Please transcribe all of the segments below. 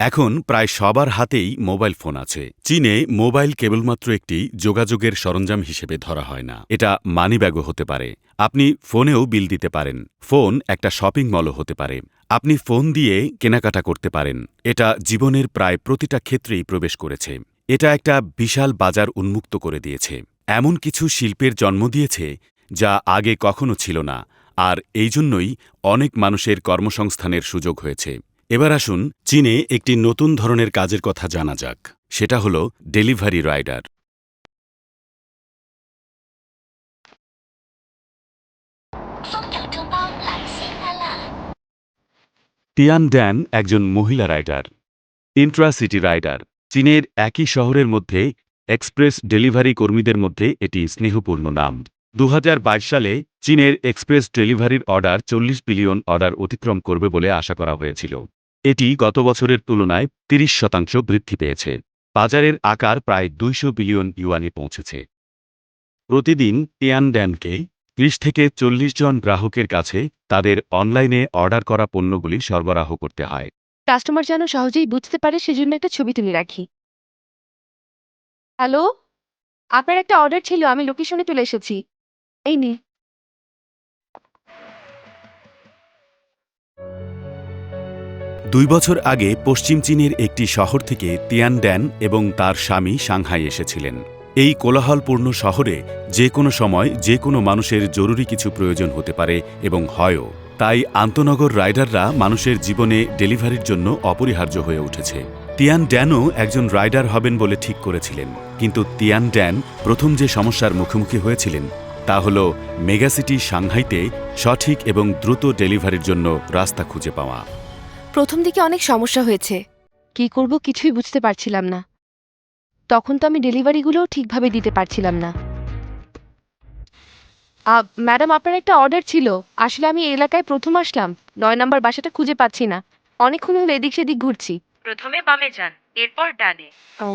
এখন প্রায় সবার হাতেই মোবাইল ফোন আছে। চীনে মোবাইল কেবলমাত্র একটি যোগাযোগের সরঞ্জাম হিসেবে ধরা হয় না। এটা মানিব্যাগও হতে পারে। আপনি ফোনেও বিল দিতে পারেন। ফোন একটা শপিং মলও হতে পারে। আপনি ফোন দিয়ে কেনাকাটা করতে পারেন। এটা জীবনের প্রায় প্রতিটা ক্ষেত্রেই প্রবেশ করেছে। এটা একটা বিশাল বাজার উন্মুক্ত করে দিয়েছে। এমন কিছু শিল্পের জন্ম দিয়েছে যা আগে কখনো ছিল না। আর এই জন্যই অনেক মানুষের কর্মসংস্থানের সুযোগ হয়েছে। এবার আসুন চীনে একটি নতুন ধরনের কাজের কথা জানা যাক। সেটা হল ডেলিভারি রাইডার। তিয়ান ড্যান একজন মহিলা রাইডার। ইন্ট্রাসিটি রাইডার। চীনের একই শহরের মধ্যে এক্সপ্রেস ডেলিভারি কর্মীদের মধ্যে এটি স্নেহপূর্ণ নাম। দু হাজার বাইশ সালে চীনের এক্সপ্রেস ডেলিভারির অর্ডার চল্লিশ বিলিয়ন অর্ডার অতিক্রম করবে বলে আশা করা হয়েছিল। এটি গত বছরের তুলনায় তিরিশ শতাংশ বৃদ্ধি পেয়েছে। বাজারের আকার প্রায় দুইশো বিলিয়ন ইউয়ানে পৌঁছেছে। প্রতিদিন তিয়ান ড্যানকে ত্রিশ থেকে চল্লিশ জন গ্রাহকের কাছে তাদের অনলাইনে অর্ডার করা পণ্যগুলি সরবরাহ করতে হয়। কাস্টমার যেন সহজেই বুঝতে পারে, সেজন্য একটা ছবি তুলে রাখি। হ্যালো? আপনার একটা অর্ডার ছিল, আমি লোকেশনে চলে এসেছি। এই নে দুই বছর আগে পশ্চিম চীনের একটি শহর থেকে তিয়ান ড্যান এবং তার স্বামী সাংহাই এসেছিলেন। এই কোলাহলপূর্ণ শহরে যে কোনো সময় যে কোনো মানুষের জরুরি কিছু প্রয়োজন হতে পারে এবং হয়ও। তাই আন্তনগর রাইডাররা মানুষের জীবনে ডেলিভারির জন্য অপরিহার্য হয়ে উঠেছে। তিয়ান ড্যানও একজন রাইডার হবেন বলে ঠিক করেছিলেন। কিন্তু তিয়ান ড্যান প্রথম যে সমস্যার মুখোমুখি হয়েছিলেন তা হল মেগাসিটি সাংহাইতে সঠিক এবং দ্রুত ডেলিভারির জন্য রাস্তা খুঁজে পাওয়া। প্রথম দিকে অনেক সমস্যা হয়েছে। কি করব কিছুই বুঝতে পারছিলাম না। তখন তো আমি ডেলিভারিগুলোও ঠিকভাবে দিতে পারছিলাম না। ম্যাডাম আপনার একটা অর্ডার ছিল। আসলে আমি এই এলাকায় প্রথম আসলাম। নয় নাম্বার বাসাটা খুঁজে পাচ্ছি না। অনেকক্ষণ হলো এদিক সেদিক ঘুরছি। প্রথমে বামে যান এরপর ডানে।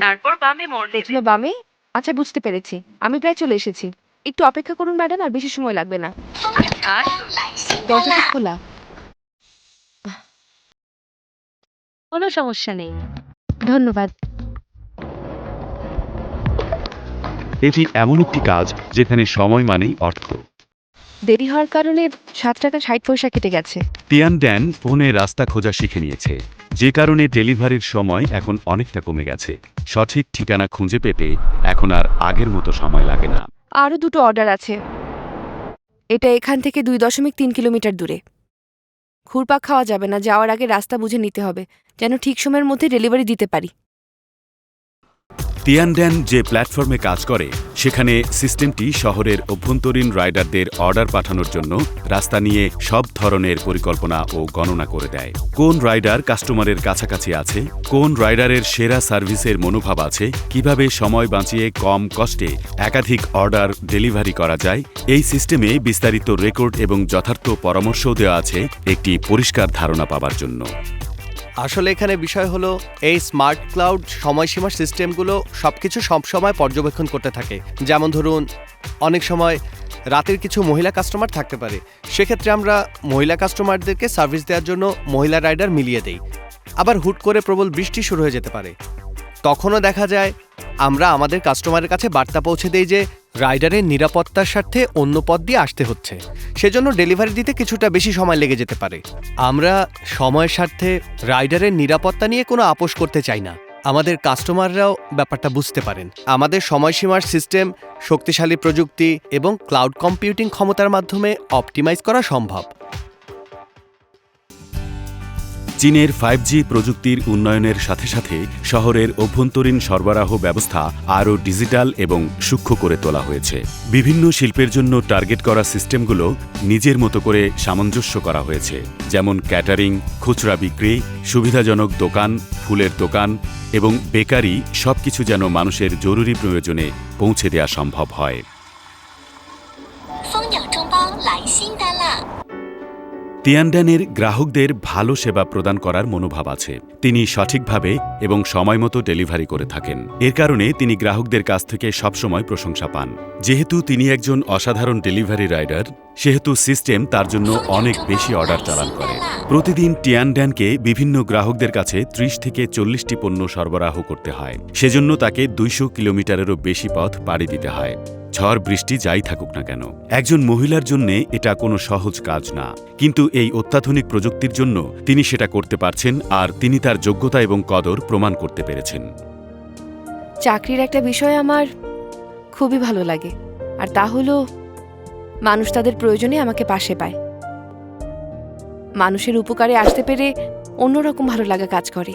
তারপর বামে মোড় নেবেন প্রথমে বামে? আচ্ছা বুঝতে পেরেছি। আমি প্রায় চলে এসেছি। একটু অপেক্ষা করুন ম্যাডাম আর বেশি সময় লাগবে না। আর দরজাটা খোলা। কোনো সমস্যা নেই। ধন্যবাদ। এটি এমন একটি কাজ যেখানে সময় মানেই অর্থ। দেরি হওয়ার কারণে সাত টাকা ষাট পয়সা কেটে গেছে। তিয়ান ড্যান ফোনে রাস্তা খোঁজা শিখে নিয়েছে। যে কারণে ডেলিভারির সময় এখন অনেকটা কমে গেছে। সঠিক ঠিকানা খুঁজে পেতে এখন আর আগের মতো সময় লাগে না। আরও দুটো অর্ডার আছে। এটা এখান থেকে দুই দশমিক তিন কিলোমিটার দূরে। ঘুরপাক খাওয়া যাবে না, যাওয়ার আগে রাস্তা বুঝে নিতে হবে, যেন ঠিক সময়ের মধ্যে ডেলিভারি দিতে পারি। তিয়ানড্যান যে প্ল্যাটফর্মে কাজ করে, সেখানে সিস্টেমটি শহরের অভ্যন্তরীণ রাইডারদের অর্ডার পাঠানোর জন্য রাস্তা নিয়ে সব ধরনের পরিকল্পনা ও গণনা করে দেয়। কোন রাইডার কাস্টমারের কাছাকাছি আছে, কোন রাইডারের সেরা সার্ভিসের মনোভাব আছে, কীভাবে সময় বাঁচিয়ে কম কষ্টে একাধিক অর্ডার ডেলিভারি করা যায়, এই সিস্টেমে বিস্তারিত রেকর্ড এবং যথার্থ পরামর্শও দেওয়া আছে একটি পরিষ্কার ধারণা পাবার জন্য। আসলে এখানে বিষয় হলো, এই স্মার্ট ক্লাউড সময়সীমা সিস্টেমগুলো সব কিছু সবসময় পর্যবেক্ষণ করতে থাকে। যেমন ধরুন, অনেক সময় রাতের কিছু মহিলা কাস্টমার থাকতে পারে। সেক্ষেত্রে আমরা মহিলা কাস্টমারদেরকে সার্ভিস দেওয়ার জন্য মহিলা রাইডার মিলিয়ে দেই। আবার হুট করে প্রবল বৃষ্টি শুরু হয়ে যেতে পারে। তখনও দেখা যায় আমরা আমাদের কাস্টমারের কাছে বার্তা পৌঁছে দেই যে রাইডারের নিরাপত্তার স্বার্থে অন্য পথ দিয়ে আসতে হচ্ছে। সেজন্য ডেলিভারি দিতে কিছুটা বেশি সময় লেগে যেতে পারে। আমরা সময়ের স্বার্থে রাইডারের নিরাপত্তা নিয়ে কোনো আপোষ করতে চাই না। আমাদের কাস্টমাররাও ব্যাপারটা বুঝতে পারেন। আমাদের সময়সীমার সিস্টেম শক্তিশালী প্রযুক্তি এবং ক্লাউড কম্পিউটিং ক্ষমতার মাধ্যমে অপটিমাইজ করা সম্ভব। চীনের ফাইভ জি প্রযুক্তির উন্নয়নের সাথে সাথে শহরের অভ্যন্তরীণ সরবরাহ ব্যবস্থা আরও ডিজিটাল এবং সূক্ষ্ম করে তোলা হয়েছে বিভিন্ন শিল্পের জন্য টার্গেট করা সিস্টেমগুলো নিজের মতো করে সামঞ্জস্য করা হয়েছে যেমন ক্যাটারিং খুচরা বিক্রি সুবিধাজনক দোকান ফুলের দোকান এবং বেকারি সবকিছু যেন মানুষের জরুরি প্রয়োজনে পৌঁছে দেওয়া সম্ভব হয় 蜂鸟中包来新单啦！ তিয়ানড্যানের গ্রাহকদের ভালো সেবা প্রদান করার মনোভাব আছে। তিনি সঠিকভাবে এবং সময়মতো ডেলিভারি করে থাকেন। এর কারণে তিনি গ্রাহকদের কাছ থেকে সবসময় প্রশংসা পান। যেহেতু তিনি একজন অসাধারণ ডেলিভারি রাইডার, সেহেতু সিস্টেম তার জন্য অনেক বেশি অর্ডার চালান করে। প্রতিদিন টিয়ানড্যানকে বিভিন্ন গ্রাহকদের কাছে ত্রিশ থেকে চল্লিশটি পণ্য সরবরাহ করতে হয়। সেজন্য তাকে দুইশো কিলোমিটারেরও বেশি পথ পাড়ি দিতে হয়। ঝড় বৃষ্টি যাই থাকুক না কেন, একজন মহিলার জন্য এটা কোনো সহজ কাজ না। কিন্তু এই অত্যাধুনিক প্রযুক্তির জন্য তিনি সেটা করতে পারছেন আর তিনি তার যোগ্যতা এবং কদর প্রমাণ করতে পেরেছেন। চাকরির একটা বিষয় আমার খুবই ভালো লাগে, আর তা হলো মানুষ তাদের প্রয়োজনে আমাকে পাশে পায়। মানুষের উপকারে আসতে পেরে অন্যরকম ভালো লাগা কাজ করে।